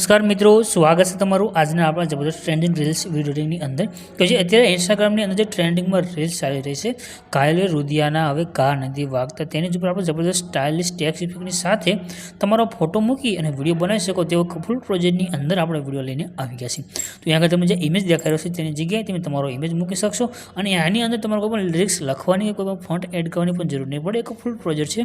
નમસ્કાર મિત્રો, સ્વાગત છે તમારું આજના આપણા જબરદસ્ત ટ્રેન્ડિંગ રીલ્સ વિડીયોની અંદર. કે જે અત્યારે ઇન્સ્ટાગ્રામની અંદર જે ટ્રેન્ડિંગમાં રીલ્સ ચાલી રહી છે, કાયલે રુદિયાના હવે કા નથી વાગતા, તેની ઉપર આપણે જબરદસ્ત સ્ટાઇલિશ ટેક્સ ઇફેક્ટની સાથે તમારો ફોટો મૂકી અને વીડિયો બનાવી શકો તેવો ફૂલ પ્રોજેક્ટની અંદર આપણે વીડિયો લઈને આવી ગયા છીએ. તો અહીંયા આગળ તમે જે ઇમેજ દેખાઈ રહ્યો છે તેની જગ્યાએ તમે તમારો ઇમેજ મૂકી શકશો અને આની અંદર તમારે કોઈ પણ લિરિક્સ લખવાની કોઈ પણ ફોન્ટ એડ કરવાની પણ જરૂર નહીં પડે, એક ફૂલ પ્રોજેક્ટ છે.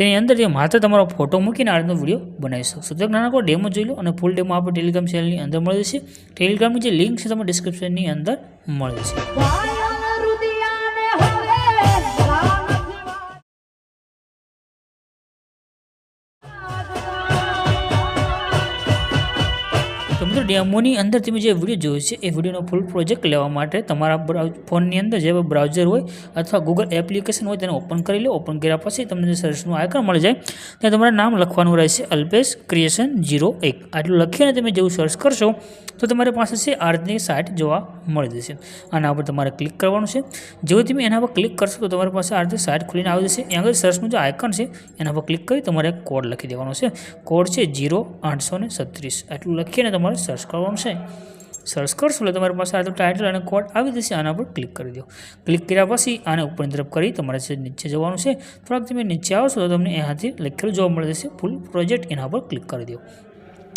તેની અંદર જે માત્ર તમારો ફોટો મૂકીને આ રીતનો વીડિયો બનાવી શકશો તો નાનકડો ડેમો જોઈ લો અને ફૂલ ડેમો આપણે ટેલિગ્રામ ચેનલની અંદર મળી જશે. ટેલિગ્રામની જે લિંક છે તમને ડિસ્ક્રિપ્શનની અંદર મળી જશે. મિત્રો ડેમોની અંદર તમે જે વીડિયો જોયો છે, એ વિડીયોનો ફૂલ પ્રોજેક્ટ લેવા માટે તમારા ફોનની અંદર જે બ્રાઉઝર હોય અથવા ગૂગલ એપ્લિકેશન હોય તેને ઓપન કરી લો. ઓપન કર્યા પછી તમને જે સર્ચનું આઇકન મળી જાય, ત્યાં તમારે નામ લખવાનું રહેશે અલ્પેશ ક્રિએશન જીરો એક. આટલું લખીને તમે જેવું સર્ચ કરશો, તો તમારી પાસે છે આર્થની સાઇટ જોવા મળી જશે. આના ઉપર તમારે ક્લિક કરવાનું છે. જેવું તમે એના પર ક્લિક કરશો, તો તમારી પાસે આર્થની સાઇટ ખુલીને આવી જશે. આગળ સર્ચનું જે આઇકન છે, એના પર ક્લિક કરી તમારે કોડ લખી દેવાનો છે. કોડ છે જીરો આઠસો ને છત્રીસ આટલું લખીને તમારે સર્ચ કરવાનું છે સર્ચ કરશો એટલે તમારી પાસે આ તો ટાઇટલ અને કોડ આવી જશે. આના પર ક્લિક કરી દો. ક્લિક કર્યા પછી આને ઉપરની તરફ કરી તમારે નીચે જવાનું છે, થોડાક તમે નીચે આવશો તો તમને એનાથી લખેલું જોવા મળી જશે ફૂલ પ્રોજેક્ટ એના પર ક્લિક કરી દો.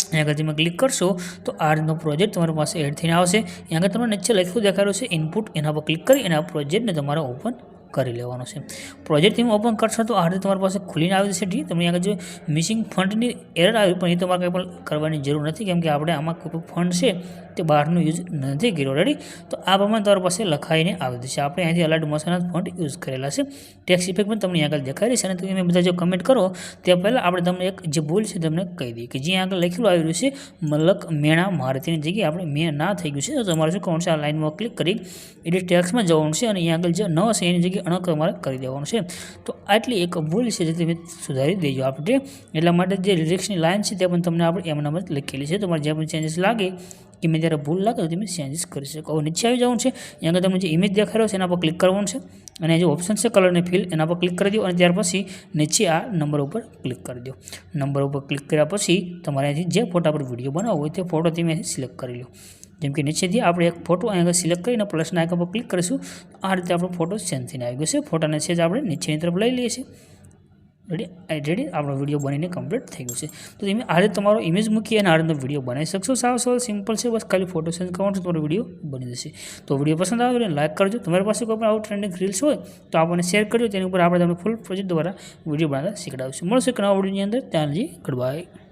અહીંયા આગળ તમે ક્લિક કરશો તો આ રીતનો પ્રોજેક્ટ તમારી પાસે એડ થઈને આવશે. અહીંયા આગળ તમને નીચે લખ્યું દેખાડ્યું છે ઇનપુટ એના પર ક્લિક કરી એના પ્રોજેક્ટને તમારે ઓપન કરી લેવાનો છે. પ્રોજેક્ટ તમે ઓપન કરશો તો આ રીતે તમારી પાસે ખુલીને આવી જશે ઠીક તમને આગળ જે મિસિંગ ફંડની એરર આવી પણ એ તમારે કંઈ પણ કરવાની જરૂર નથી, કેમ કે આપણે આમાં કોઈ ફંડ છે તે બહારનો યુઝ નથી કર્યો. રેડી તો આ પ્રમાણે તમારી પાસે લખાઈને આવી જશે. આપણે અહીંથી અલર્ટ મોશનના ફોન્ટ યુઝ કરેલા છે. ટેક્સ ઇફેક્ટ પણ તમને આગળ દેખાઈ રહી છે અને તમે બધા જો કમેન્ટ કરો, તે પહેલાં આપણે તમને એક જે ભૂલ છે તમને કહી દઈએ કે જ્યાં આગળ લખેલું આવી રહ્યું છે, મલક મેણા મારુતિની જગ્યાએ આપણે મેં ના થઈ ગયું છે. તો તમારે શું કરવાનું છે? આ લાઇનમાં ક્લિક કરી એડિટ ટેક્સમાં જવાનું છે અને અહીંયા આગળ જે ન છે એની જગ્યાએ અણક તમારે કરી દેવાનું છે. તો આટલી એક ભૂલ છે જે તમે સુધારી દેજો આપણે. એટલા માટે જે લિરિક્સની લાઇન છે તે પણ તમને આપણે એમનામ જ લખેલી છે. તમારે જે પણ ચેન્જીસ લાગે કે જ્યારે ભૂલ લાગે તો તમે ચેન્જીસ કરી શકો. હવે નીચે આવી જવાનું છે. અહીંયા આગળ તમને જે ઇમેજ દેખાઈ છે એના પર ક્લિક કરવાનું છે. અને જે ઓપ્શન છે કલરને ફિલ એના પર ક્લિક કરી દો અને ત્યાર પછી નીચે આ નંબર ઉપર ક્લિક કરી દો. નંબર ઉપર ક્લિક કર્યા પછી તમારે અહીંથી જે ફોટા પર વીડિયો બનાવવો હોય તે ફોટો તમે સિલેક્ટ કરી લો. જેમ કે નીચેથી આપણે એક ફોટો અહીંયા સિલેક્ટ કરીને પ્લસના આઇકન પર ક્લિક કરીશું. આ રીતે આપણો ફોટો ચેન્જ થઈને આવી ગયો છે. ફોટાને છે આપણે નીચેની તરફ લઈ લઈએ છીએ. રેડી રેડી આપણો વીડિયો બનીને કમ્પ્લીટ થઈ ગયું છે. તો તમે આ રીતે તમારો ઇમેજ મૂકી અને આ રીતનો વીડિયો બનાવી શકશો. સાવ સાવ સિમ્પલ છે. બસ ખાલી ફોટો સેન્ડ કરવાનો તમારો વીડિયો બની જશે. તો વીડિયો પસંદ આવે તો લાઈક કરજો. તમારી પાસે કોઈ પણ આવું ટ્રેન્ડિંગ રીલ્સ હોય તો આપણને શેર કરજો. તેની ઉપર આપણે તમને ફૂલ પ્રોજેક્ટ દ્વારા વીડિયો બનાવતા શીખડાવીશું. મળશે એક નવા વિડીયોની અંદર. ત્યાં હજી ગુડ બાય